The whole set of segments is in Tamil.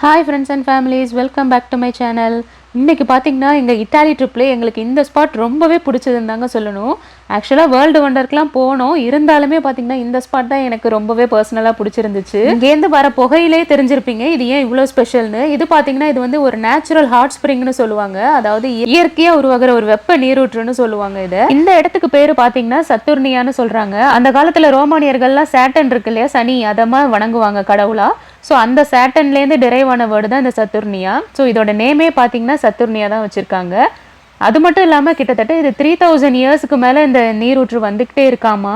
Hi friends and families welcome back to my channel இன்னைக்கு பார்த்திங்கன்னா எங்கள் இட்டாலி ட்ரிப்பில் எங்களுக்கு இந்த ஸ்பாட் ரொம்பவே பிடிச்சதுன்னு தாங்க சொல்லணும். ஆக்சுவலாக வேர்ல்டு வண்டருக்குலாம் போனோம். இருந்தாலுமே பார்த்தீங்கன்னா இந்த ஸ்பாட் தான் எனக்கு ரொம்பவே பர்சனலாக பிடிச்சிருந்துச்சு. இங்கேருந்து வர புகையிலே தெரிஞ்சிருப்பீங்க இது ஏன் இவ்வளோ ஸ்பெஷல்னு இது பார்த்தீங்கன்னா இது வந்து ஒரு நேச்சுரல் ஹாட் ஸ்ப்ரிங்னு சொல்லுவாங்க. அதாவது இயற்கையாக உருவாகிற ஒரு வெப்ப நீரூற்றுன்னு சொல்லுவாங்க இதை. இந்த இடத்துக்கு பேர் பார்த்தீங்கன்னா சத்துர்னியான்னு சொல்கிறாங்க அந்த காலத்தில் ரோமானியர்கள்லாம் சேட்டன் இருக்கு இல்லையா? சனி அதமாக வணங்குவாங்க கடவுளா. ஸோ அந்த சேட்டன்லேருந்து டிரைவ் ஆன வேர்டு தான் இந்த சத்துர்னியா ஸோ இதோட நேமே பார்த்தீங்கன்னா சத்துர்னியா தான் வச்சுருக்காங்க. அது மட்டும் இல்லாமல் கிட்டத்தட்ட இது த்ரீ தௌசண்ட் இயர்ஸ்க்கு மேலே இந்த நீரூற்று வந்துக்கிட்டே இருக்காமா?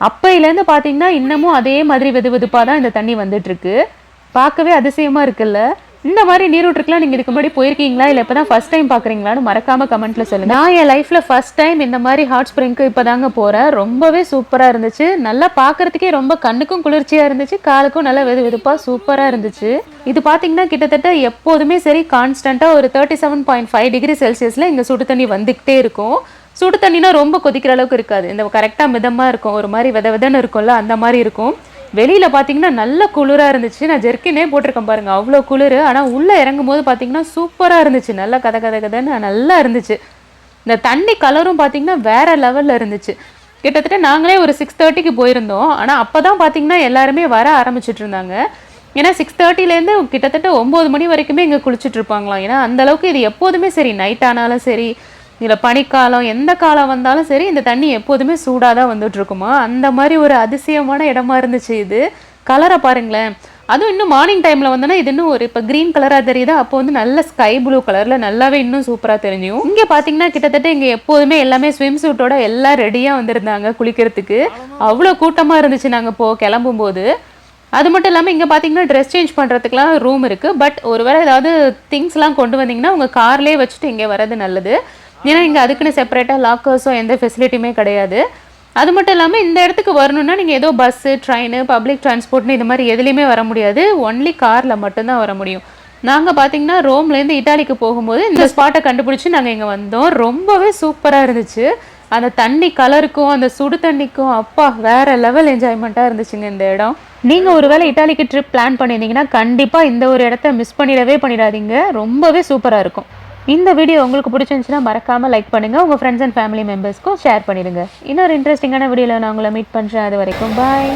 அப்பையிலேருந்து பார்த்தீங்கன்னா இன்னமும் அதே மாதிரி வெது வெதுப்பாக தான் இந்த தண்ணி வந்துட்டுருக்கு பார்க்கவே அதிசயமாக இருக்குல்ல? இந்த மாதிரி நீரூற்றுக்குலாம் நீங்கள் இதுக்கு முன்னாடி போயிருக்கீங்களா? இல்லை இப்போ தான் ஃபஸ்ட் டைம் பார்க்குறீங்களான்னு மறக்காம கமெண்ட்டில் சொல்லுங்கள் நான் என் லைஃப்பில் ஃபஸ்ட் டைம் இந்த மாதிரி ஹாட் ஸ்ப்ரிங்க்கு இப்போ தாங்க போகிறேன் ரொம்பவே சூப்பராக இருந்துச்சு. நல்லா பார்க்கறதுக்கே ரொம்ப கண்ணுக்கும் குளிர்ச்சியாக இருந்துச்சு. காலுக்கும் நல்லா வெது வெதுப்பாக சூப்பராக இருந்துச்சு. இது பார்த்தீங்கன்னா கிட்டத்தட்ட எப்போதுமே சரி கான்ஸ்டண்ட்டாக ஒரு thirty seven point five degree செல்சியஸில் இங்கே சுடு தண்ணி வந்துக்கிட்டே இருக்கும். சுடு தண்ணினா ரொம்ப கொதிக்கிற அளவுக்கு இருக்காது. இந்த கரெக்டாக மிதமாக இருக்கும். ஒரு மாதிரி வித விதன்னு இருக்கும்ல அந்த மாதிரி இருக்கும். வெளியில் பார்த்தீங்கன்னா நல்ல குளிராக இருந்துச்சு. நான் ஜெர்க்கினே போட்டிருக்கேன் பாருங்க. அவ்வளோ குளிர். ஆனால் உள்ளே இறங்கும் போது பார்த்தீங்கன்னா சூப்பராக இருந்துச்சு. நல்லா கதை கதை கதைன்னு நல்லா இருந்துச்சு. இந்த தண்ணி கலரும் பார்த்தீங்கன்னா வேற லெவலில் இருந்துச்சு. கிட்டத்தட்ட நாங்களே ஒரு சிக்ஸ் தேர்ட்டிக்கு போயிருந்தோம். ஆனால் அப்போ தான் பார்த்தீங்கன்னா எல்லாருமே வர ஆரம்பிச்சிட்டு இருந்தாங்க. ஏன்னா சிக்ஸ் தேர்ட்டிலேருந்து கிட்டத்தட்ட ஒம்பது மணி வரைக்குமே இங்கே குளிச்சுட்டு இருப்பாங்களாம். ஏன்னா அந்த அளவுக்கு இது எப்போதுமே சரி. நைட் ஆனாலும் சரி இதில் பனிக்காலம் எந்த காலம் வந்தாலும் சரி இந்த தண்ணி எப்போதுமே சூடாக தான் வந்துட்டுருக்குமா? அந்த மாதிரி ஒரு அதிசயமான இடமா இருந்துச்சு இது. கலரை பாருங்களேன். அதுவும் இன்னும் மார்னிங் டைமில் வந்தோன்னா இது இன்னும் ஒரு இப்போ க்ரீன் கலராக தெரியுது? அப்போ வந்து நல்ல ஸ்கை ப்ளூ கலரில் நல்லாவே இன்னும் சூப்பராக தெரிஞ்சும். இங்கே பார்த்தீங்கன்னா கிட்டத்தட்ட இங்கே எப்போதுமே எல்லாமே ஸ்விம் சூட்டோட எல்லாம் ரெடியாக வந்திருந்தாங்க குளிக்கிறதுக்கு. அவ்வளோ கூட்டமாக இருந்துச்சு நாங்கள் போ கிளம்பும்போது. அது மட்டும் இல்லாமல் இங்கே பார்த்தீங்கன்னா ட்ரெஸ் சேஞ்ச் பண்ணுறதுக்குலாம் ரூம் இருக்குது பட் ஒருவேளை ஏதாவது திங்ஸ்லாம் கொண்டு வந்தீங்கன்னா உங்கள் கார்லேயே வச்சுட்டு இங்கே வர்றது நல்லது. ஏன்னா இங்கே அதுக்குன்னு செப்பரேட்டாக லாக்கர்ஸோ எந்த ஃபெசிலிட்டியுமே கிடையாது. அது மட்டும் இல்லாமல் இந்த இடத்துக்கு வரணும்னா நீங்கள் ஏதோ பஸ்ஸு ட்ரெயின் பப்ளிக் டிரான்ஸ்போர்ட்னு இது மாதிரி எதுலேயுமே வர முடியாது. ஒன்லி காரில் மட்டும்தான் வர முடியும். நாங்கள் பார்த்தீங்கன்னா ரோம்லேருந்து இட்டாலிக்கு போகும்போது இந்த ஸ்பாட்டை கண்டுபிடிச்சி நாங்கள் இங்கே வந்தோம். ரொம்பவே சூப்பராக இருந்துச்சு. அந்த தண்ணி கலருக்கும் அந்த சுடு தண்ணிக்கும் அப்பா வேற லெவல் என்ஜாய்மெண்ட்டாக இருந்துச்சுங்க இந்த இடம். நீங்கள் ஒருவேளை இட்டாலிக்கு ட்ரிப் பிளான் பண்ணியிருந்தீங்கன்னா கண்டிப்பாக இந்த ஒரு இடத்த மிஸ் பண்ணிடவே பண்ணிடாதீங்க. ரொம்பவே சூப்பராக இருக்கும். இந்த வீடியோ உங்களுக்கு பிடிச்சிருந்துச்சுன்னா மறக்காமல் லைக் பண்ணுங்கள் உங்கள் ஃப்ரெண்ட்ஸ் அண்ட் ஃபேமிலி மெம்பர்ஸ்க்கும் ஷேர் பண்ணிடுங்க. இன்னொரு இன்ட்ரெஸ்டிங்கான வீடியோவில் நான் உங்களை மீட் பண்ணுறேன் அது வரைக்கும் பாய்